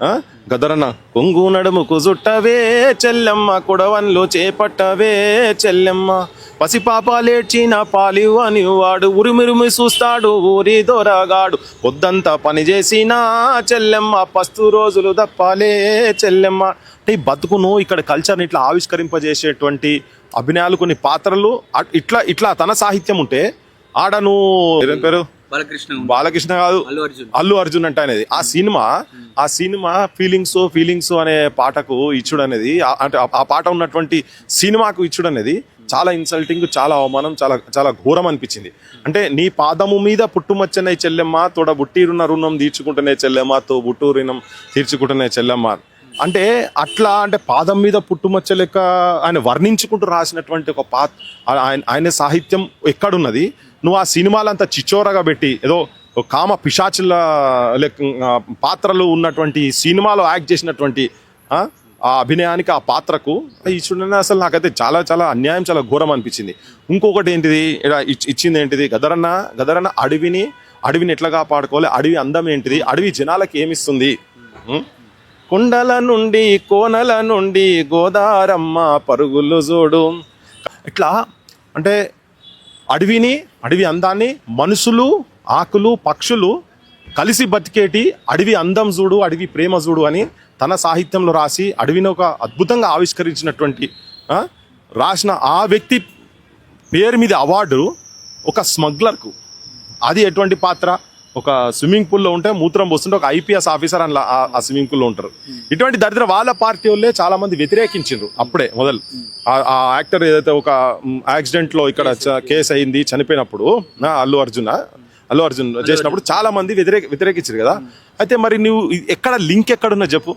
ఆ? గదరన్న. కొంగు నడుముకు చుట్టవే చెల్లెమ్మ కొడవన్లు చేపట్టవే చెల్లెమ్మ. పసిపాపాలేడ్చిన పాలివని వాడు ఉరిమిరుమి చూస్తాడు ఊరి దొరగాడు. పొద్దంతా పని చేసినా చెల్లెమ్మ పస్తు రోజులు దప్పాలే చెల్లెమ్మ. అంటే ఈ బతుకును ఇక్కడ కల్చర్ని ఇట్లా ఆవిష్కరింపజేసేటువంటి అభినయాలు కొన్ని పాత్రలు అట్- ఇట్లా ఇట్లా తన సాహిత్యం ఉంటే ఆడను పేరు? బాలకృష్ణ బాలకృష్ణ కాదు అల్లు అర్జున్. అల్లు అర్జున్ అంటే అనేది. ఆ సినిమా ఆ సినిమా ఫీలింగ్స్ ఫీలింగ్స్ అనే పాటకు ఇచ్చుడు అనేది అంటే ఆ- ఆ పాట ఉన్నటువంటి సినిమాకు ఇచ్చుడు అనేది చాలా ఇన్సల్టింగ్ చాలా అవమానం చాలా చాలా ఘోరం అనిపించింది. అంటే నీ పాదము మీద పుట్టుమచ్చనే చెల్లెమ్మ తోడ బుట్టిరున్న రుణం తీర్చుకుంటేనే చెల్లెమ్మ తో బుట్టు రుణం తీర్చుకుంటేనే చెల్లెమ్మ. అంటే అట్లా అంటే పాదం మీద పుట్టుమచ్చ లెక్క ఆయన వర్ణించుకుంటూ రాసినటువంటి ఒక పా ఆయన ఆయన సాహిత్యం ఎక్కడున్నది? నువ్వు ఆ సినిమాలంతా చిచ్చోరగా పెట్టి ఏదో ఒక కామ పిశాచుల లెక్క పాత్రలు ఉన్నటువంటి సినిమాలో యాక్ట్ చేసినటువంటి ఆ, అభినయానికి ఆ పాత్రకు ఈ చూడండి అసలు నాకైతే చాలా చాలా అన్యాయం చాలా ఘోరం అనిపించింది. ఇంకొకటి ఏంటిది? ఇచ్చింది ఏంటిది? గదరన్న గదరన్న అడవిని అడవిని ఎట్లా కాపాడుకోవాలి? అడవి అందం ఏంటిది? అడవి జనాలకి ఏమిస్తుంది? కొండల నుండి కోనల నుండి గోదారమ్మ పరుగులు చూడు. ఇట్లా అంటే అడవిని అడవి అందాన్ని మనుషులు ఆకులు పక్షులు కలిసి బతికేటి అడవి అందం చూడు అడవి ప్రేమ చూడు అని తన సాహిత్యంలో రాసి అడవిని ఒక అద్భుతంగా ఆవిష్కరించినటువంటి రాసిన ఆ వ్యక్తి పేరు మీద అవార్డు ఒక స్మగ్లర్కు. అది ఎటువంటి పాత్ర? ఒక స్విమ్మింగ్ పూల్లో ఉంటే మూత్రం పోస్తుంటే ఒక ఐపీఎస్ ఆఫీసర్ అని ఆ స్విమ్మింగ్ పూల్లో ఉంటారు. ఇటువంటి దరిద్ర వాళ్ళ పార్టీ వాళ్ళే చాలా మంది వ్యతిరేకించారు అప్పుడే మొదలు. ఆ- యాక్టర్ ఏదైతే ఒక యాక్సిడెంట్లో ఇక్కడ కేసు అయింది. చనిపోయినప్పుడు అల్లు అర్జున్ అల్లు అర్జున్ చేసినప్పుడు చాలా మంది వ్యతిరేక వ్యతిరేకించారు కదా. అయితే మరి నువ్వు ఎక్కడ లింక్ ఎక్కడున్నా చెప్పు.